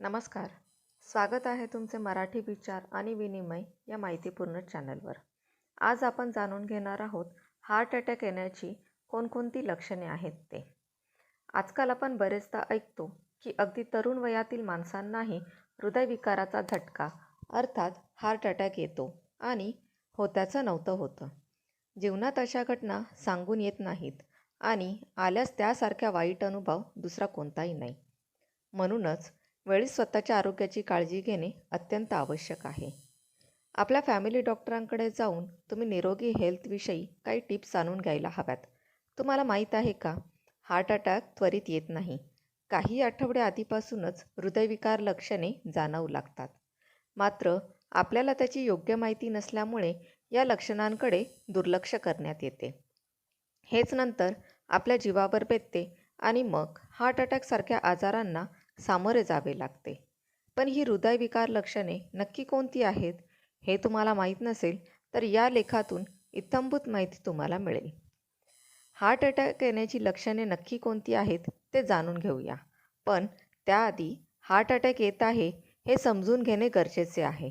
नमस्कार. स्वागत आहे तुमचे मराठी विचार आणि विनिमय या माहितीपूर्ण चॅनलवर. आज आपण जाणून घेणार आहोत हार्ट अटॅक येण्याची कोणकोणती लक्षणे आहेत ते. आजकाल आपण बरेचदा ऐकतो की अगदी तरुण वयातील माणसांनाही हृदयविकाराचा झटका अर्थात हार्ट अटॅक येतो आणि होत्याचं नव्हतं होतं. जीवनात अशा घटना सांगून येत नाहीत आणि आल्यास त्यासारख्या वाईट अनुभव दुसरा कोणताही नाही. म्हणूनच वेळी स्वतःच्या आरोग्याची काळजी घेणे अत्यंत आवश्यक आहे. आपल्या फॅमिली डॉक्टरांकडे जाऊन तुम्ही निरोगी हेल्थविषयी काही टिप्स जाणून घ्यायला हव्यात. तुम्हाला माहीत आहे का? हार्ट अटॅक त्वरित येत नाही. काही आठवडे आधीपासूनच हृदयविकार लक्षणे जाणवू लागतात. मात्र आपल्याला त्याची योग्य माहिती नसल्यामुळे या लक्षणांकडे दुर्लक्ष करण्यात येते. हेच नंतर आपल्या जीवावर बेतते आणि मग हार्ट अटॅकसारख्या आजारांना सामोरे जावे लागते. पण ही हृदयविकार लक्षणे नक्की कोणती आहेत हे तुम्हाला माहीत नसेल तर या लेखातून इत्थंभूत माहिती तुम्हाला मिळेल. हार्ट अटॅक येण्याची लक्षणे नक्की कोणती आहेत ते जाणून घेऊया. पण त्याआधी हार्ट अटॅक येत आहे हे समजून घेणे गरजेचे आहे.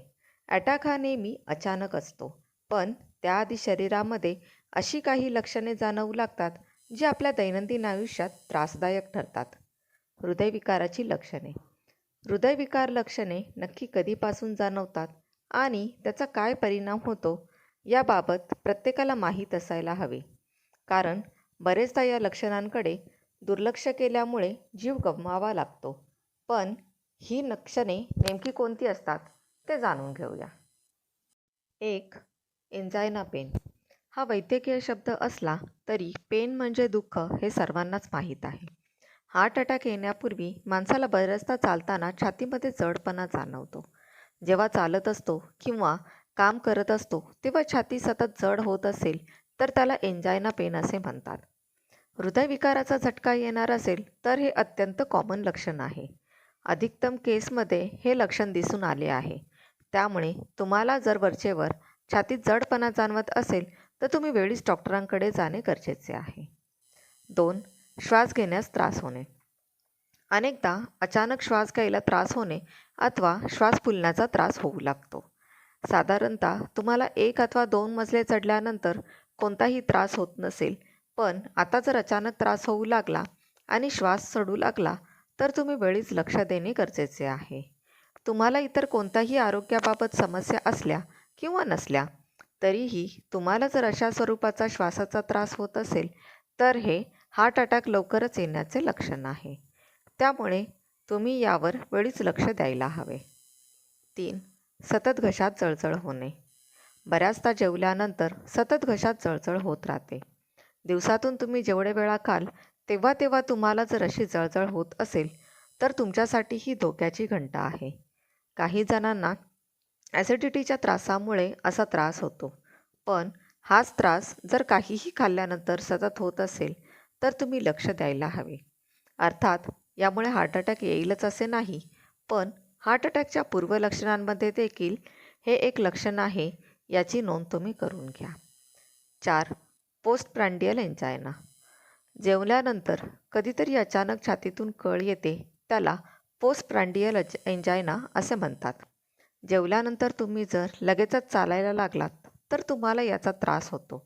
अटॅक हा नेहमी अचानक असतो पण त्याआधी शरीरामध्ये अशी काही लक्षणे जाणवू लागतात जी आपल्या दैनंदिन आयुष्यात त्रासदायक ठरतात. हृदयविकाराची लक्षणे. हृदयविकार लक्षणे नक्की कधीपासून जाणवतात आणि त्याचा काय परिणाम होतो याबाबत प्रत्येकाला माहीत असायला हवे. कारण बरेचदा या लक्षणांकडे दुर्लक्ष केल्यामुळे जीव गमवावा लागतो. पण ही लक्षणे नेमकी कोणती असतात ते जाणून घेऊया. एक एन्झायना पेन. हा वैद्यकीय शब्द असला तरी पेन म्हणजे दुःख हे सर्वांनाच माहीत आहे. हार्ट अटॅक येण्यापूर्वी माणसाला बऱ्याचदा चालताना छातीमध्ये जडपणा जाणवतो. जेव्हा चालत असतो किंवा काम करत असतो तेव्हा छाती सतत जड होत असेल तर त्याला एन्जायना पेन असे म्हणतात. हृदयविकाराचा झटका येणार असेल तर हे अत्यंत कॉमन लक्षण आहे. अधिकतम केसमध्ये हे लक्षण दिसून आले आहे. त्यामुळे तुम्हाला जर वरचेवर छातीत जडपणा जाणवत असेल तर तुम्ही वेळीच डॉक्टरांकडे जाणे गरजेचे आहे. दोन श्वास घेण्यास त्रास होणे. अनेकदा अचानक श्वास घ्यायला त्रास होणे अथवा श्वास फुलण्याचा त्रास होऊ लागतो. साधारणतः तुम्हाला एक अथवा दोन मजले चढल्यानंतर कोणताही त्रास होत नसेल पण आता जर अचानक त्रास होऊ लागला आणि श्वास चढू लागला तर तुम्ही वेळीच लक्ष देणे गरजेचे आहे. तुम्हाला इतर कोणत्याही आरोग्याबाबत समस्या असल्या किंवा नसल्या तरीही तुम्हाला जर अशा स्वरूपाचा श्वासाचा त्रास होत असेल तर हे हार्ट अटॅक लवकरच येण्याचे लक्षण आहे. त्यामुळे तुम्ही यावर वेळीच लक्ष द्यायला हवे. तीन सतत घशात चळचळ होणे. बऱ्याचदा जेवल्यानंतर सतत घशात चळचळ होत राहते. दिवसातून तुम्ही जेवढे वेळा खाल तेव्हा तेव्हा तुम्हाला जर अशी जळजळ होत असेल तर तुमच्यासाठी ही धोक्याची घंटा आहे. काही जणांना ॲसिडिटीच्या त्रासामुळे असा त्रास होतो. पण हाच त्रास जर काहीही खाल्ल्यानंतर सतत होत असेल तर तुम्ही लक्ष द्यायला हवे. अर्थात यामुळे हार्ट अटॅक येईलच असे नाही पण हार्ट अटॅकच्या पूर्वलक्षणांमध्ये देखील हे एक लक्षण आहे याची नोंद तुम्ही करून घ्या. चार पोस्ट प्रँडियल एन्जायना जेवल्यानंतर कधीतरी अचानक छातीतून कळ येते त्याला पोस्ट प्रँडियल एन्जायना असे म्हणतात. जेवल्यानंतर तुम्ही जर लगेचच चालायला लागलात तर तुम्हाला याचा त्रास होतो.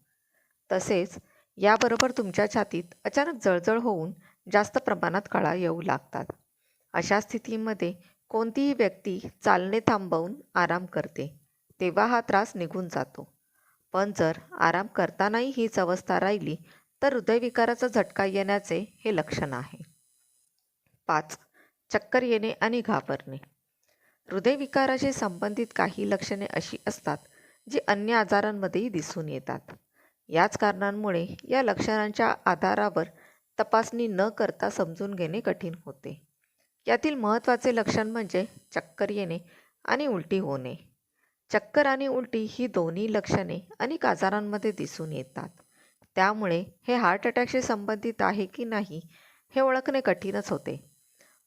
तसेच याबरोबर तुमच्या छातीत अचानक जळजळ होऊन जास्त प्रमाणात कळा येऊ लागतात. अशा स्थितीमध्ये कोणतीही व्यक्ती चालणे थांबवून आराम करते तेव्हा हा त्रास निघून जातो. पण जर आराम करतानाही हीच अवस्था राहिली तर हृदयविकाराचा झटका येण्याचे हे लक्षण आहे. पाच चक्कर येणे आणि घाबरणे. हृदयविकाराशी संबंधित काही लक्षणे अशी असतात जी अन्य आजारांमध्येही दिसून येतात. याच कारणांमुळे या लक्षणांच्या आधारावर तपासणी न करता समजून घेणे कठीण होते. यातील महत्त्वाचे लक्षण म्हणजे चक्कर येणे आणि उलटी होणे. चक्कर आणि उलटी ही दोन्ही लक्षणे अनेक आजारांमध्ये दिसून येतात. त्यामुळे हे हार्ट अटॅकशी संबंधित आहे की नाही हे ओळखणे कठीणच होते.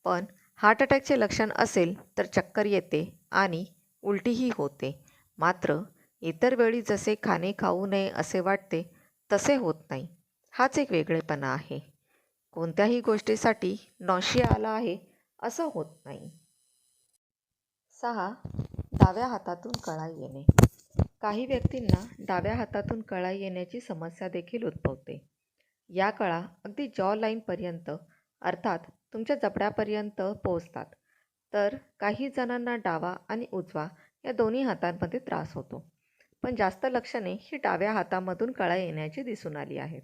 पण हार्ट अटॅकचे लक्षण असेल तर चक्कर येते आणि उलटीही होते. मात्र इतर वेळी जसे खाणे खाऊ नये असे वाटते तसे होत नाही. हाच एक वेगळेपणा आहे. कोणत्याही गोष्टीसाठी नॉशिया आला आहे असं होत नाही. सहा. डाव्या हातातून कळा येणे. काही व्यक्तींना डाव्या हातातून कळा येण्याची समस्या देखील उद्भवते. या कळा अगदी जॉ लाईनपर्यंत अर्थात तुमच्या जबड्यापर्यंत पोहोचतात. तर काही जणांना डावा आणि उजवा या दोन्ही हातांमध्ये त्रास होतो. पण जास्त लक्षणे ही डाव्या हातामधून कळा येण्याची दिसून आली आहेत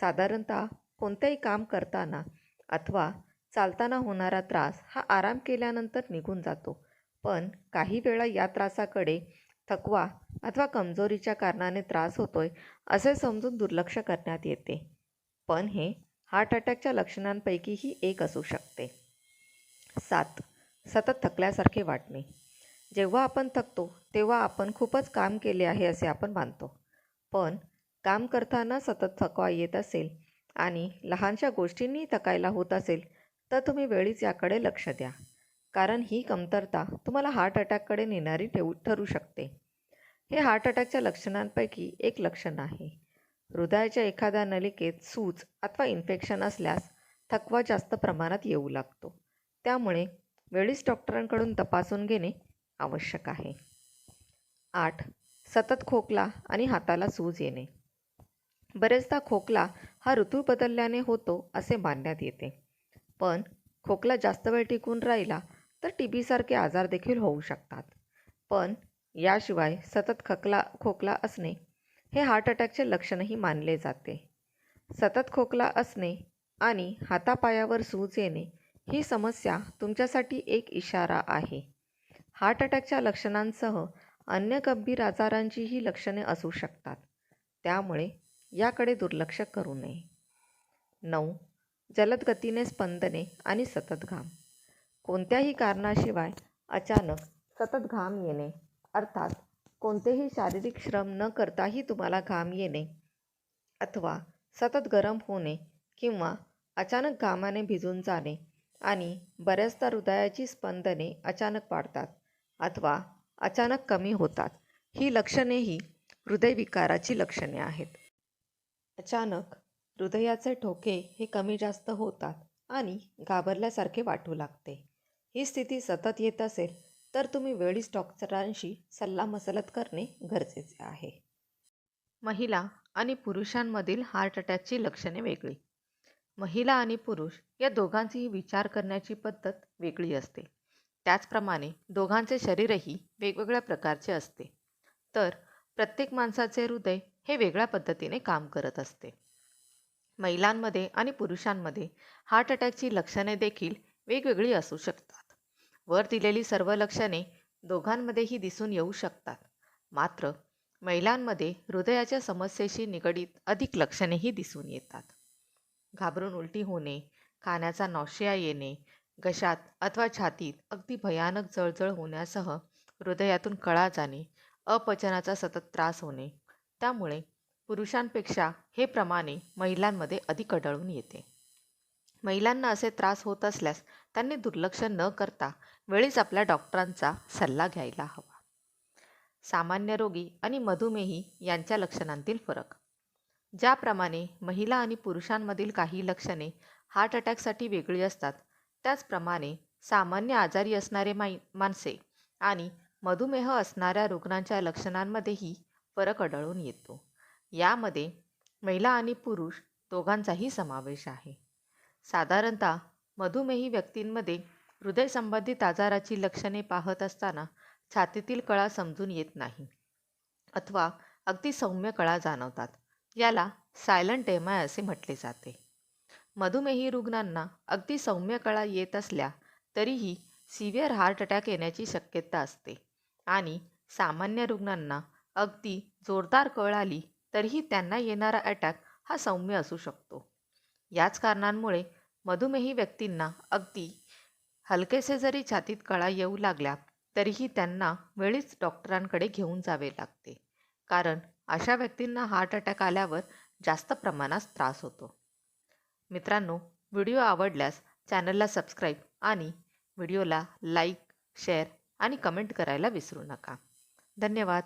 साधारणतः कोणतेही काम करताना अथवा चालताना होणारा त्रास हा आराम केल्यानंतर निघून जातो. पण काही वेळा या त्रासाकडे थकवा अथवा कमजोरीच्या कारणाने त्रास होतोय असे समजून दुर्लक्ष करण्यात येते. पण हे हार्ट अटॅकच्या लक्षणांपैकीही एक असू शकते. सात सतत थकल्यासारखे वाटणे. जेव्हा आपण थकतो तेव्हा आपण खूपच काम केले आहे असे आपण मानतो. पण काम करताना सतत थकवा येत असेल आणि लहानशा गोष्टींनी थकायला होत असेल तर तुम्ही वेळीच याकडे लक्ष द्या. कारण ही कमतरता तुम्हाला हार्ट अटॅककडे नेणारी ठेवू ठरू शकते. हे हार्ट अटॅकच्या लक्षणांपैकी एक लक्षण आहे. हृदयाच्या एखाद्या नलिकेत सूज अथवा इन्फेक्शन असल्यास थकवा जास्त प्रमाणात येऊ लागतो. त्यामुळे वेळीच डॉक्टरांकडून तपासून घेणे आवश्यक आहे. आठ. सतत खोकला आणि हाताला सूज येणे. बरेचदा खोकला हा ऋतू बदलल्याने होतो असे मानण्यात येते. पण खोकला जास्त वेळ टिकून राहिला तर टी बीसारखे आजार देखील होऊ शकतात. पण याशिवाय सतत खकला खोकला असणे हे हार्ट अटॅकचे लक्षणही मानले जाते. सतत खोकला असणे आणि हातापायावर सूज येणे ही समस्या तुमच्यासाठी एक इशारा आहे. हार्ट अटॅकच्या लक्षणांसह अन्य गंभीर आजारांचीही लक्षणे असू शकतात. त्यामुळे याकडे दुर्लक्ष करू नये. नऊ. जलद गतीने स्पंदने आणि सतत घाम. कोणत्याही कारणाशिवाय अचानक सतत घाम येणे अर्थात कोणतेही शारीरिक श्रम न करताही तुम्हाला घाम येणे अथवा सतत गरम होणे किंवा अचानक घामाने भिजून जाणे आणि बऱ्याचदा हृदयाची स्पंदने अचानक वाढतात अथवा अचानक कमी होतात. ही लक्षणेही हृदयविकाराची लक्षणे आहेत. अचानक हृदयाचे ठोके हे कमी जास्त होतात आणि घाबरल्यासारखे वाटू लागते. ही स्थिती सतत येत असेल तर तुम्ही वेळीच डॉक्टरांशी सल्लामसलत करणे गरजेचे आहे. महिला आणि पुरुषांमधील हार्ट अटॅकची लक्षणे वेगळी. महिला आणि पुरुष या दोघांचीही विचार करण्याची पद्धत वेगळी असते. त्याचप्रमाणे दोघांचे शरीरही वेगवेगळ्या प्रकारचे असते. तर प्रत्येक माणसाचे हृदय हे वेगळ्या पद्धतीने काम करत असते. महिलांमध्ये आणि पुरुषांमध्ये हार्ट अटॅकची लक्षणे देखील वेगवेगळी असू शकतात. वर दिलेली सर्व लक्षणे दोघांमध्येही दिसून येऊ शकतात. मात्र महिलांमध्ये हृदयाच्या समस्येशी निगडीत अधिक लक्षणेही दिसून येतात. घाबरून उलटी होणे खाण्याचा नॉशिया येणे घशात अथवा छातीत अगदी भयानक जळजळ होण्यासह हृदयातून कळा जाणे अपचनाचा सतत त्रास होणे. त्यामुळे पुरुषांपेक्षा हे प्रमाणे महिलांमध्ये अधिक आढळून येते. महिलांना असे त्रास होत असल्यास त्यांनी दुर्लक्ष न करता वेळीच आपल्या डॉक्टरांचा सल्ला घ्यायला हवा. सामान्य रोगी आणि मधुमेही यांच्या लक्षणांतील फरक. ज्याप्रमाणे महिला आणि पुरुषांमधील काही लक्षणे हार्ट अटॅकसाठी वेगळी असतात त्याचप्रमाणे सामान्य आजारी असणारे माई माणसे आणि मधुमेह असणाऱ्या रुग्णांच्या लक्षणांमध्येही फरक आढळून येतो. यामध्ये महिला आणि पुरुष दोघांचाही समावेश आहे. साधारणतः मधुमेही व्यक्तींमध्ये हृदयसंबंधित आजाराची लक्षणे पाहत असताना छातीतील कळा समजून येत नाही अथवा अगदी सौम्य कळा जाणवतात याला सायलंट एमाय असे म्हटले जाते. मधुमेही रुग्णांना अगदी सौम्य कळा येत असल्या तरीही सिव्हिअर हार्ट अटॅक येण्याची शक्यता असते. आणि सामान्य रुग्णांना अगदी जोरदार कळ आली तरीही त्यांना येणारा अटॅक हा सौम्य असू शकतो. याच कारणांमुळे मधुमेही व्यक्तींना अगदी हलकेसे जरी छातीत कळा येऊ लागल्या तरीही त्यांना वेळीच डॉक्टरांकडे घेऊन जावे लागते. कारण अशा व्यक्तींना हार्ट अटॅक आल्यावर जास्त प्रमाणात त्रास होतो. मित्रांनो व्हिडिओ आवडल्यास चॅनलला सबस्क्राईब आणि व्हिडिओला लाईक शेअर आणि कमेंट करायला विसरू नका. धन्यवाद.